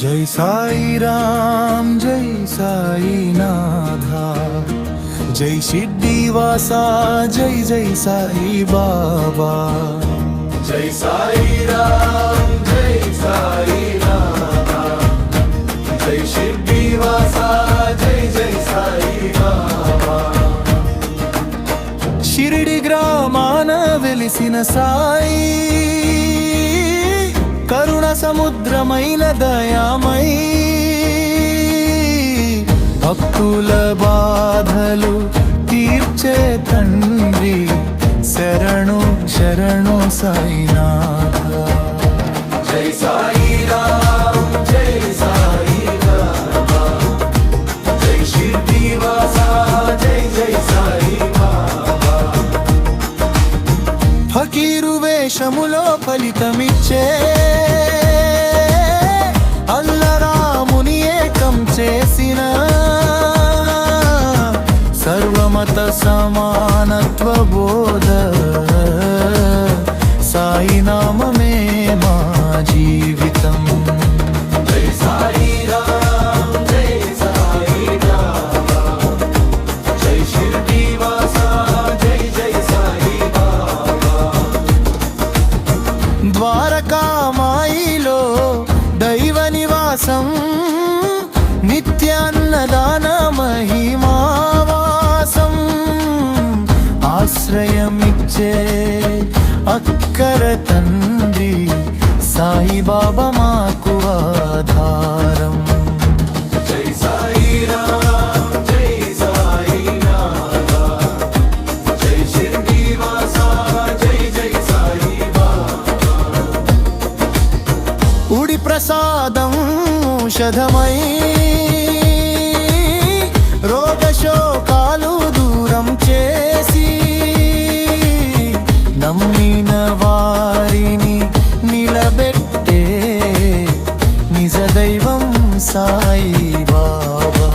జై సాయి రామ్ జై సాయి నాథా జై షిడ్డి వాసా జై జై సాయి బాబా జై సాయి రామ్ జై సాయి నాథా జై షిడ్డి వాసా జై జై సాయి బాబా షిరిడి గ్రామాన వెలిసిన సాయి కరుణ సముద్రమైన దయామై భక్తుల బాధలు తీర్చే తండ్రి శరణు శరణు సాయినాథ. జై సాయి సమానత్వ బోధ సాయి నామమే మా జీవితం. జై సాయి రామ్ జై సాయి రామ. జై షిర్డి వాసా జై జై సాయి ద్వారకామాయిలో దైవ నివాసం నిత్యాన్నదాన ఆశ్రయమిచ్చే అక్కర తండ్రి సాయిబాబా మాకు ఆధారం. జై సాయి ఉడి ప్రసాదం ఔషధమై రోగశోక నమ్మిన వారిని నిలబెట్టే నిజ దైవం సాయి బాబా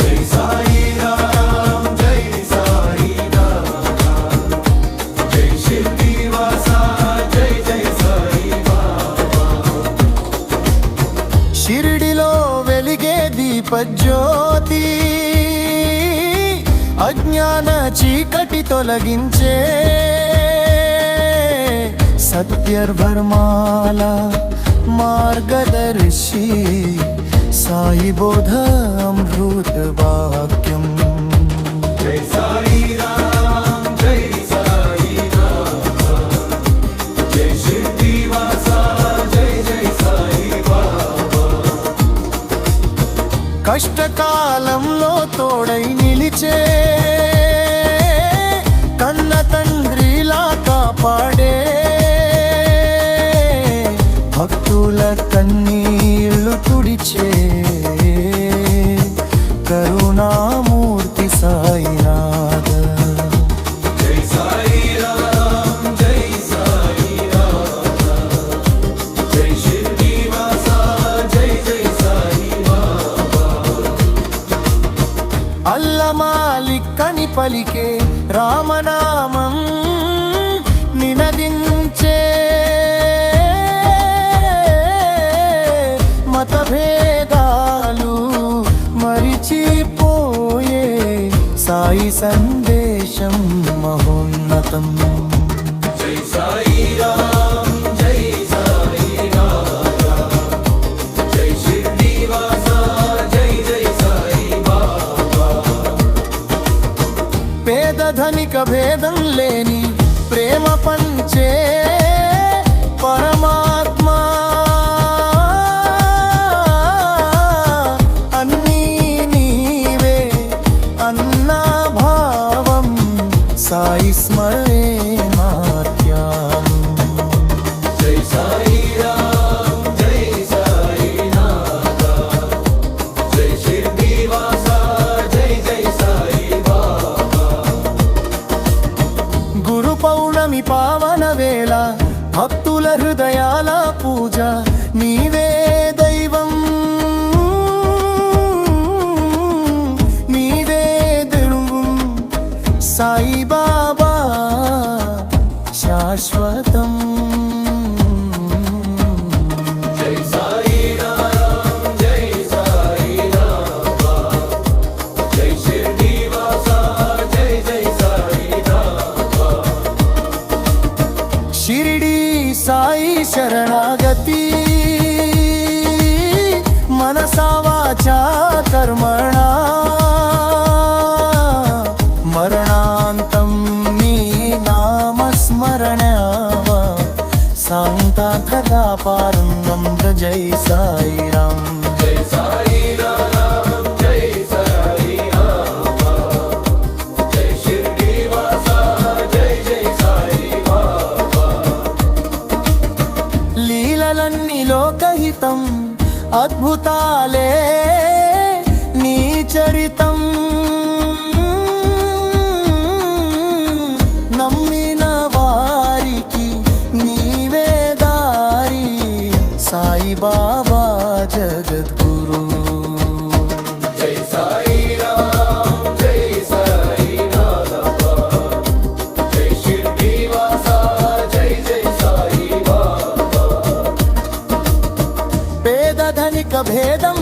జై సాయి జై సాయి జై వాసా జై జై సాయి షిరిడిలో వెలిగే దీపజ్యోతి అజ్ఞాన చీకటి తొలగించే సత్యర్వర్మాల మార్గదర్శి సాయి బోధ భక్తుల కన్నీళ్ళు తుడిచే కరుణామూర్తి సాయినాథ. జై సాయి అల్లమాలిక్కని పలికే రామనా సందేశం మహోన్నతం. జై జై జై జై జై సాయి పేద ధనిక భేదం హృదయాల పూజ నీవే దైవం. నీవే దెరువు సాయిబా आई शरणागती. मनसा वाचा कर्मणा. मरणांतं मी नामस्मरण्याव. सांगता कदा पारंगं जय साईराम. जय साईराम. లీలలన్నీ లోకహితం అద్భుతాలే నీ చరితం. నమ్మిన వారికి నీవే దారి సాయిబాబా భేదం